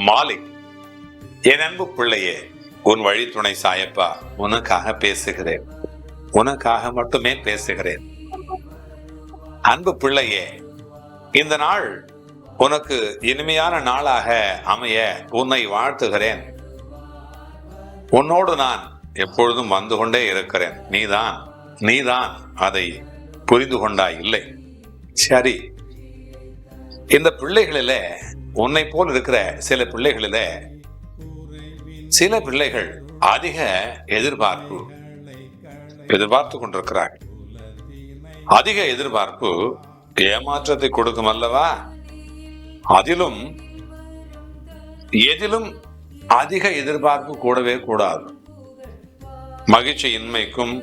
மாலிக் என் அன்பு பிள்ளையே உன் வழித்துணை சாயப்பா உனக்காக பேசுகிறேன். உனக்காக மட்டுமே பேசுகிறேன். அன்பு பிள்ளையே இந்த நாள் உனக்கு இனிமையான நாளாக அமைய உன்னை வாழ்த்துகிறேன். உன்னோடு நான் எப்பொழுதும் வந்து கொண்டே இருக்கிறேன். நீதான் நீதான் அதை புரிந்து கொண்டாய் இல்லை. சரி இந்த பிள்ளைகளில உன்னை போல் இருக்கிற சில பிள்ளைகளில சில பிள்ளைகள் அதிக எதிர்பார்ப்பு எதிர்பார்த்து கொண்டிருக்கிறார்கள் அதிக எதிர்பார்ப்பு ஏமாற்றத்தை கொடுக்கும் அல்லவா? அதிலும் எதிலும் அதிக எதிர்பார்ப்பு கூடவே கூடாது. மகிழ்ச்சியின்மைக்கும்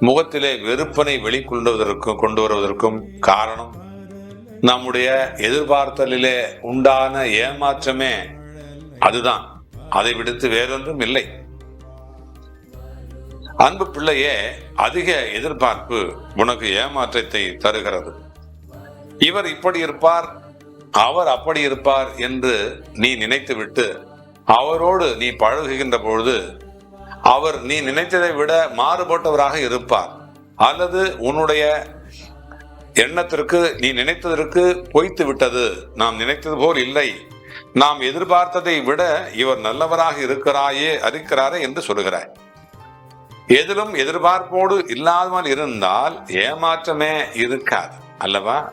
முகத்திலே வெறுப்பனை வெளிக்கொண்டுவதற்கும் கொண்டு வருவதற்கும் காரணம் நம்முடைய எதிர்பார்த்தலிலே உண்டான ஏமாற்றமே அதுதான். அதை விடுத்து வேறொன்றும் இல்லை. அன்பு பிள்ளையே அதிக எதிர்பார்ப்பு உனக்கு ஏமாற்றத்தை தருகிறது. இவர் இப்படி இருப்பார் அவர் அப்படி இருப்பார் என்று நீ நினைத்துவிட்டு அவரோடு நீ பழகுகின்ற பொழுது அவர் நீ நினைத்ததை விட மாறுபட்டவராக இருப்பார். அல்லது உன்னுடைய எண்ணத்திற்கு நீ நினைத்ததற்கு பொய்த்து விட்டது. நாம் நினைத்தது போல் இல்லை. நாம் எதிர்பார்த்ததை விட இவர் நல்லவராக இருக்கிறாயே இருக்கிறாரே என்று சொல்கிறார் எதிலும் எதிர்பார்ப்போடு இல்லாமல் இருந்தால் ஏமாற்றமே இருக்காது அல்லவா?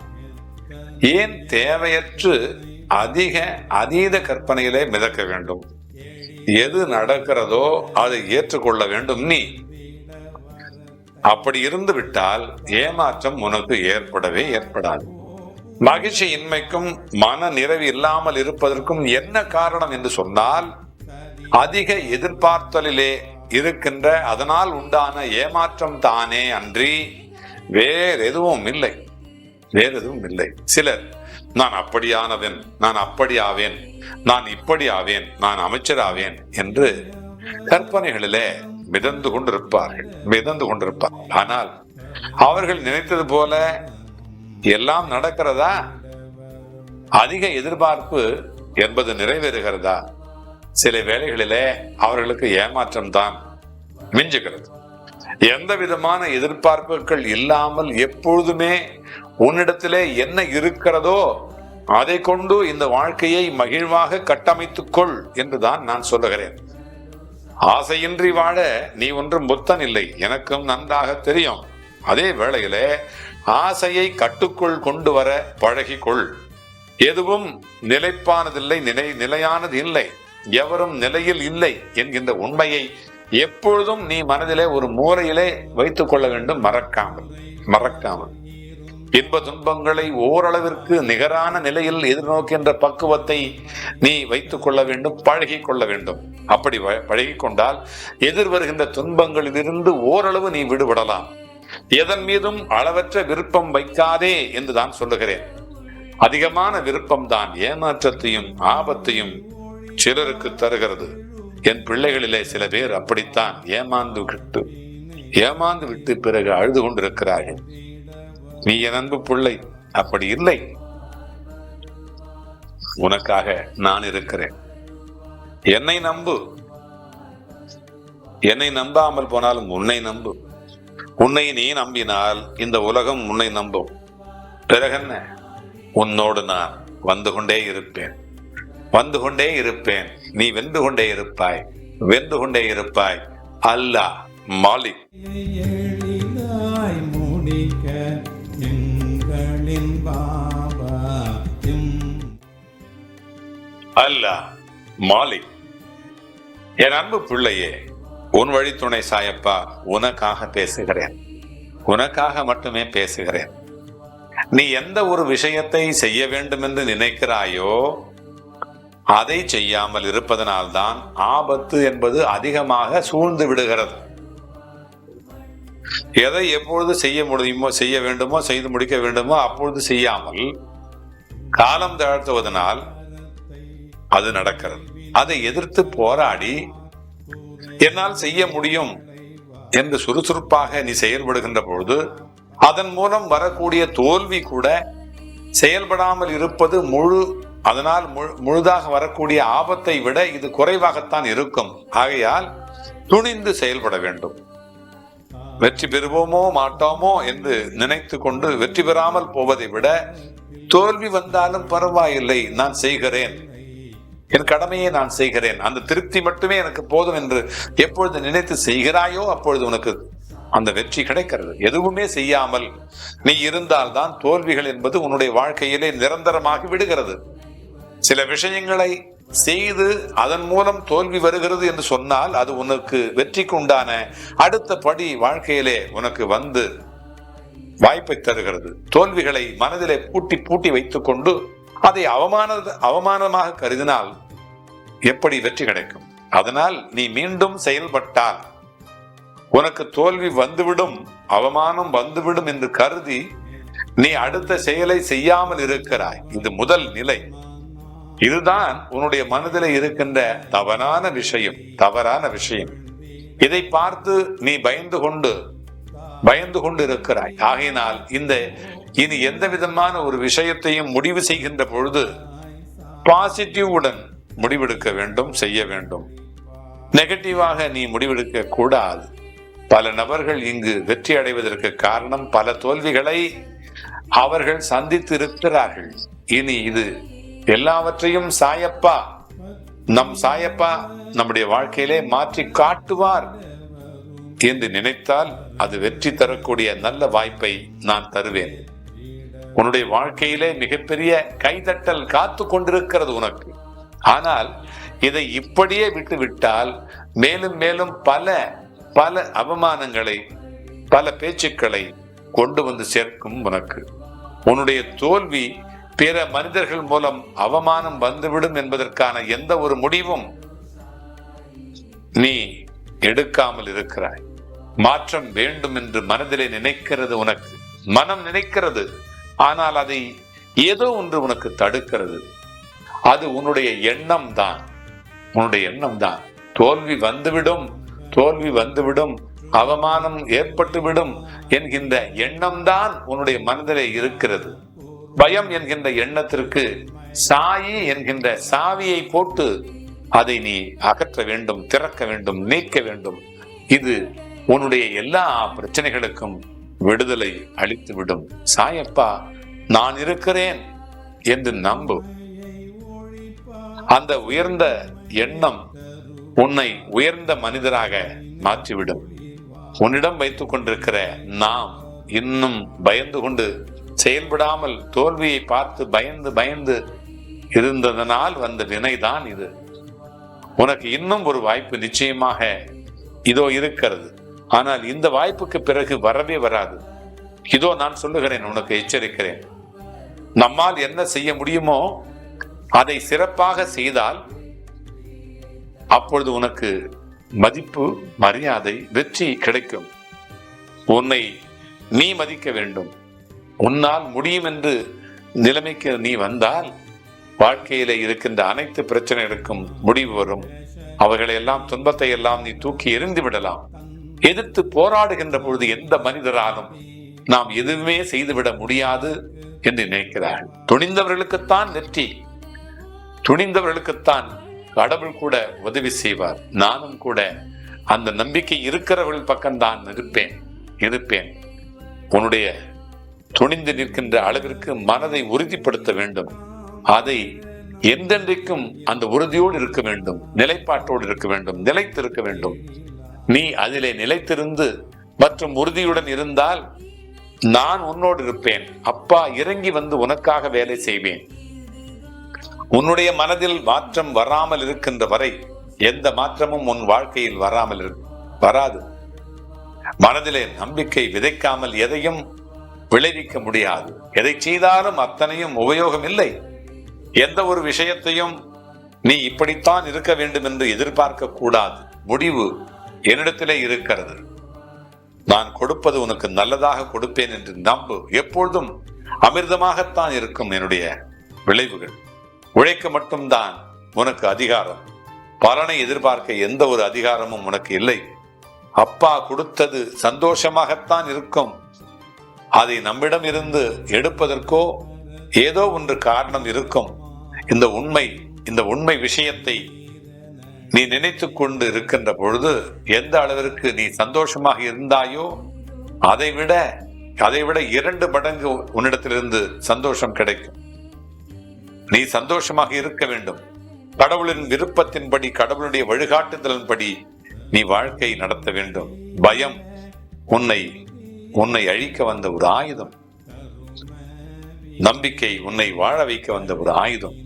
ஏன் தேவையற்று அதிக அதீத கற்பனையிலே மிதக்க வேண்டும்? எது நடக்கிறதோ அதை ஏற்றுக்கொள்ள வேண்டும் நீ. அப்படி இருந்து விட்டால் ஏமாற்றம் உனக்கு ஏற்படவே ஏற்படாது. மகிழ்ச்சி இன்மைக்கும் மன நிறைவு இல்லாமல் இருப்பதற்கும் என்ன காரணம் என்று சொன்னால் அதிக எதிர்பார்த்தலிலே இருக்கின்ற அதனால் உண்டான ஏமாற்றம் தானே அன்றி வேற எதுவும் இல்லை. வேற எதுவும் இல்லை. சிலர் நான் அப்படியானவன் நான் அப்படி ஆவேன் நான் இப்படி ஆவேன் நான் அமைச்சர் ஆவேன் என்று கற்பனைகளிலே மிதந்து கொண்டிருப்பார்கள் மிதந்து கொண்டிருப்பார். ஆனால் அவர்கள் நினைத்தது போல எல்லாம் நடக்கிறதா? அதிக எதிர்பார்ப்பு என்பது நிறைவேறுகிறதா? சில வேளைகளிலே அவர்களுக்கு ஏமாற்றம் தான் மிஞ்சுகிறது. எந்த விதமான எதிர்பார்ப்புகள் இல்லாமல் எப்பொழுதுமே உன்னிடத்திலே என்ன இருக்கிறதோ அதை கொண்டு இந்த வாழ்க்கையை மகிழ்வாக கட்டமைத்துக்கொள் என்றுதான் நான் சொல்லுகிறேன். ஆசையின்றி வாழ நீ ஒன்றும் புத்தன் இல்லை எனக்கும் நன்றாக தெரியும். அதே வேளையிலே ஆசையை கட்டுக்குள் கொண்டு வர பழகிக்கொள். எதுவும் நிலைப்பானதில்லை நிலை நிலையானது இல்லை. எவரும் நிலையில் இல்லை என்கின்ற உண்மையை எப்பொழுதும் நீ மனதிலே ஒரு மூலையிலே வைத்துக் கொள்ள வேண்டும் மறக்காமல் மறக்காமல். இன்ப துன்பங்களை ஓரளவிற்கு நிகரான நிலையில் எதிர்நோக்கின்ற பக்குவத்தை நீ வைத்துக் கொள்ள வேண்டும் பழகி கொள்ள வேண்டும். அப்படி பழகி கொண்டால் எதிர் வருகின்ற துன்பங்களிலிருந்து ஓரளவு நீ விடுபடலாம். எதன் மீதும் அளவற்ற விருப்பம் வைக்காதே என்று தான் சொல்லுகிறேன். அதிகமான விருப்பம் தான் ஏமாற்றத்தையும் ஆபத்தையும் சிலருக்கு தருகிறது. என் பிள்ளைகளிலே சில பேர் அப்படித்தான் ஏமாந்து விட்டு ஏமாந்து விட்டு பிறகு அழுது கொண்டிருக்கிறார்கள். நீ என் அன்பு பிள்ளை. அப்படி இல்லை. உனக்காக நான் இருக்கிறேன். என்னை நம்பு. என்னை நம்பாமல் போனாலும் உன்னை நம்பு. உன்னை நீ நம்பினால் இந்த உலகம் உன்னை நம்பும். பிறகென்ன உன்னோடு நான் வந்து கொண்டே இருப்பேன். வந்து கொண்டே இருப்பேன். நீ வென்று கொண்டே இருப்பாய். வென்று கொண்டே இருப்பாய். அல்லாஹ் மாலிக். அல்லா மாலிக் என் அன்பு பிள்ளையே உன் வழித்துணை சாயப்பா உனக்காக பேசுகிறேன். உனக்காக மட்டுமே பேசுகிறேன். நீ எந்த ஒரு விஷயத்தை செய்ய வேண்டும் என்று நினைக்கிறாயோ அதை செய்யாமல் இருப்பதனால்தான் ஆபத்து என்பது அதிகமாக சூழ்ந்து விடுகிறது. எதை எப்பொழுது செய்ய முடியுமோ செய்ய வேண்டுமோ செய்து முடிக்க வேண்டுமோ அப்பொழுது செய்யாமல் காலம் தாழ்த்துவதனால் அது நடக்கிறது. அதை எதிர்த்து போராடி என்னால் செய்ய முடியும் என்று சுறுசுறுப்பாக நீ செயல்படுகின்ற பொழுது அதன் மூலம் வரக்கூடிய தோல்வி கூட செயல்படாமல் இருப்பது முழு அதனால் முழு- முழுதாக வரக்கூடிய ஆபத்தை விட இது குறைவாகத்தான் இருக்கும். ஆகையால் துணிந்து செயல்பட வேண்டும். வெற்றி பெறுவோமோ மாட்டோமோ என்று நினைத்து கொண்டு வெற்றி பெறாமல் போவதை விட தோல்வி வந்தாலும் பரவாயில்லை நான் செய்கிறேன். என் கடமையை நான் செய்கிறேன். அந்த திருப்தி மட்டுமே எனக்கு போதும் என்று எப்பொழுது நினைத்து செய்கிறாயோ அப்பொழுது உனக்கு அந்த வெற்றி கிடைக்கிறது. எதுவுமே செய்யாமல் நீ இருந்தால்தான் தோல்விகள் என்பது உன்னுடைய வாழ்க்கையிலே நிரந்தரமாகி விடுகிறது. சில விஷயங்களை செய்து அதன் மூலம் தோல்வி வருகிறது என்று சொன்னால் அது உனக்கு வெற்றிக்கு உண்டான அடுத்த படி வாழ்க்கையிலே உனக்கு வந்து வாய்ப்பை தருகிறது. தோல்விகளை மனதிலே பூட்டி பூட்டி வைத்துக்கொண்டு கொண்டு அதை அவமான அவமானமாக கருதினால் எப்படி வெற்றி கிடைக்கும்? அதனால் நீ மீண்டும் செயல்பட்டால் உனக்கு தோல்வி வந்துவிடும் அவமானம் வந்துவிடும் என்று கருதி நீ அடுத்த செயலை செய்யாமல் இருக்கிறாய். இது முதல் நிலை. இதுதான் உன்னுடைய மனதில் இருக்கின்ற தவறான விஷயம் தவறான விஷயம். இதை பார்த்து நீ பயந்து கொண்டு பயந்து கொண்டு இருக்கிறாய். ஆகையினால் இந்த இனி எந்த விதமான ஒரு விஷயத்தையும் முடிவு செய்கின்ற பொழுது பாசிட்டிவ் உடன் முடிவெடுக்க வேண்டும் செய்ய வேண்டும். நெகட்டிவாக நீ முடிவெடுக்க கூடாது. பல நபர்கள் இங்கு வெற்றி அடைவதற்கு காரணம் பல தோல்விகளை அவர்கள் சந்தித்து இருக்கிறார்கள் இனி இது எல்லாவற்றையும் சாயப்பா நம் சாயப்பா நம்முடைய வாழ்க்கையிலே மாற்றி காட்டுவார் என்று நினைத்தால் அது வெற்றி தரக்கூடிய நல்ல வாய்ப்பை நான் தருவேன். உன்னுடைய வாழ்க்கையிலே மிகப்பெரிய கைதட்டல் காத்து கொண்டிருக்கிறது உனக்கு. ஆனால் இதை இப்படியே விட்டு விட்டால் மேலும் மேலும் பல பல அவமானங்களை பல பேச்சுக்களை கொண்டு வந்து சேர்க்கும் உனக்கு. உன்னுடைய தோல்வி பிற மனிதர்கள் மூலம் அவமானம் வந்துவிடும் என்பதற்கான எந்த ஒரு முடிவும் நீ எடுக்காமல் இருக்கிறாய். மாற்றம் வேண்டும் என்று மனதிலே நினைக்கிறது உனக்கு. மனம் நினைக்கிறது. ஆனால் அதை ஏதோ ஒன்று உனக்கு தடுக்கிறது. அது உன்னுடைய எண்ணம் தான். உன்னுடைய எண்ணம் தான். தோல்வி வந்துவிடும். தோல்வி வந்துவிடும். அவமானம் ஏற்பட்டுவிடும் என்கின்ற எண்ணம் தான் உன்னுடைய மனதிலே இருக்கிறது. பயம் என்கின்ற எண்ணத்திற்கு சாயி என்கின்ற சாவியை போட்டு அதை நீ அகற்ற வேண்டும் திறக்க வேண்டும் நீக்க வேண்டும். இது உன்னுடைய எல்லா பிரச்சனைகளுக்கும் விடுதலை அளித்துவிடும். சாயப்பா நான் இருக்கிறேன் என்று நம்பு. அந்த உயர்ந்த எண்ணம் உன்னை உயர்ந்த மனிதராக மாற்றிவிடும். உன்னிடம் வைத்துக் கொண்டிருக்கிற நாம் இன்னும் பயந்து கொண்டு செயல்படாமல் தோல்வியை பார்த்து பயந்து பயந்து இருந்ததனால் வந்த வினைதான் இது. உனக்கு இன்னும் ஒரு வாய்ப்பு நிச்சயமாக இதோ இருக்கிறது. ஆனால் இந்த வாய்ப்புக்கு பிறகு வரவே வராது. இதோ நான் சொல்லுகிறேன் உனக்கு எச்சரிக்கிறேன். நம்மால் என்ன செய்ய முடியுமோ அதை சிறப்பாக செய்தால் அப்பொழுது உனக்கு மதிப்பு மரியாதை வெற்றி கிடைக்கும். உன்னை நீ மதிக்க வேண்டும். உன்னால் முடியும் என்று நிலைமைக்கு நீ வந்தால் வாழ்க்கையில இருக்கின்ற அனைத்து பிரச்சனைகளுக்கும் முடிவு வரும். அவைகளை எல்லாம் துன்பத்தை எல்லாம் நீ தூக்கி எறிந்து விடலாம். எதிர்த்து போராடுகின்ற பொழுது எந்த மனிதராலும் நாம் எதுவுமே செய்துவிட முடியாது என்று நினைக்கிறார்கள். துணிந்தவர்களுக்குத்தான் வெற்றி துணிந்தவர்களுக்குத்தான் கடவுள் கூட உதவி செய்வார். நானும் கூட அந்த நம்பிக்கை இருக்கிறவர்கள் பக்கம்தான் இருப்பேன் இருப்பேன். உன்னுடைய துணிந்து நிற்கின்ற அளவிற்கு மனதை உறுதிப்படுத்த வேண்டும். அதை எந்தென்றைக்கும் அந்த உறுதியோடு இருக்க வேண்டும் நிலைப்பாட்டோடு இருக்க வேண்டும் நிலைத்திருக்க வேண்டும். நீ அதிலே நிலைத்திருந்து மற்றும் உறுதியுடன் இருந்தால் நான் உன்னோடு இருப்பேன். அப்பா இறங்கி வந்து உனக்காக வேலை செய்வேன். உன்னுடைய மனதில் மாற்றம் வராமல் இருக்கின்ற வரை எந்த மாற்றமும் உன் வாழ்க்கையில் வராமல் வராது. மனதிலே நம்பிக்கை விதைக்காமல் எதையும் விளைவிக்க முடியாது. எதை செய்தாலும் அத்தனையும் உபயோகம் இல்லை. எந்த ஒரு விஷயத்தையும் நீ இப்படித்தான் இருக்க வேண்டும் என்று எதிர்பார்க்க கூடாது. முடிவு என்னிடத்திலே இருக்கிறது. நான் கொடுப்பது உனக்கு நல்லதாக கொடுப்பேன் என்று நம்பு. எப்பொழுதும் அமிர்தமாகத்தான் இருக்கும் என்னுடைய விளைவுகள். உழைக்க மட்டும்தான் உனக்கு அதிகாரம். பலனை எதிர்பார்க்க எந்த ஒரு அதிகாரமும் உனக்கு இல்லை. அப்பா கொடுத்தது சந்தோஷமாகத்தான் இருக்கும். அதை நம்மிடம் இருந்து எடுப்பதற்கோ ஏதோ ஒன்று காரணம் இருக்கும். இந்த உண்மை இந்த உண்மை விஷயத்தை நீ நினைத்து கொண்டு இருக்கின்ற பொழுது எந்த அளவிற்கு நீ சந்தோஷமாக இருந்தாயோ அதை விட அதை விட இரண்டு மடங்கு உன்னிடத்திலிருந்து சந்தோஷம் கிடைக்கும். நீ சந்தோஷமாக இருக்க வேண்டும். கடவுளின் விருப்பத்தின்படி கடவுளுடைய வழிகாட்டுதலின்படி நீ வாழ்க்கை நடத்த வேண்டும். பயம் உன்னை உன்னை அழிக்க வந்த ஒரு ஆயுதம். நம்பிக்கை உன்னை வாழ வைக்க வந்த ஒரு ஆயுதம்.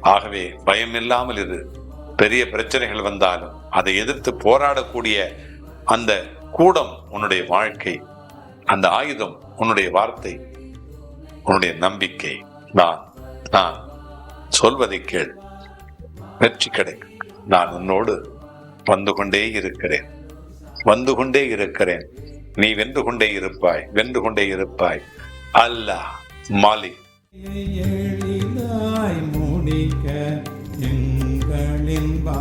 ஆகவே பயம் இல்லாமல் இரு. பெரிய பிரச்சனைகள் வந்தாலும் அதை எதிர்த்து போராடக்கூடிய அந்த கூடம் உன்னுடைய வாழ்க்கை அந்த ஆயுதம் உன்னுடைய வார்த்தை உன்னுடைய நம்பிக்கை. நான் நான் சொல்வதை கேள். வெற்றி கிடைக்கும். நான் உன்னோடு வந்து கொண்டே இருக்கிறேன். வந்து கொண்டே இருக்கிறேன். நீ வென்று கொண்டே இருப்பாய் வென்று கொண்டே இருப்பாய். அல்லாஹ் மாலிக். முடிக்க எங்களின் பா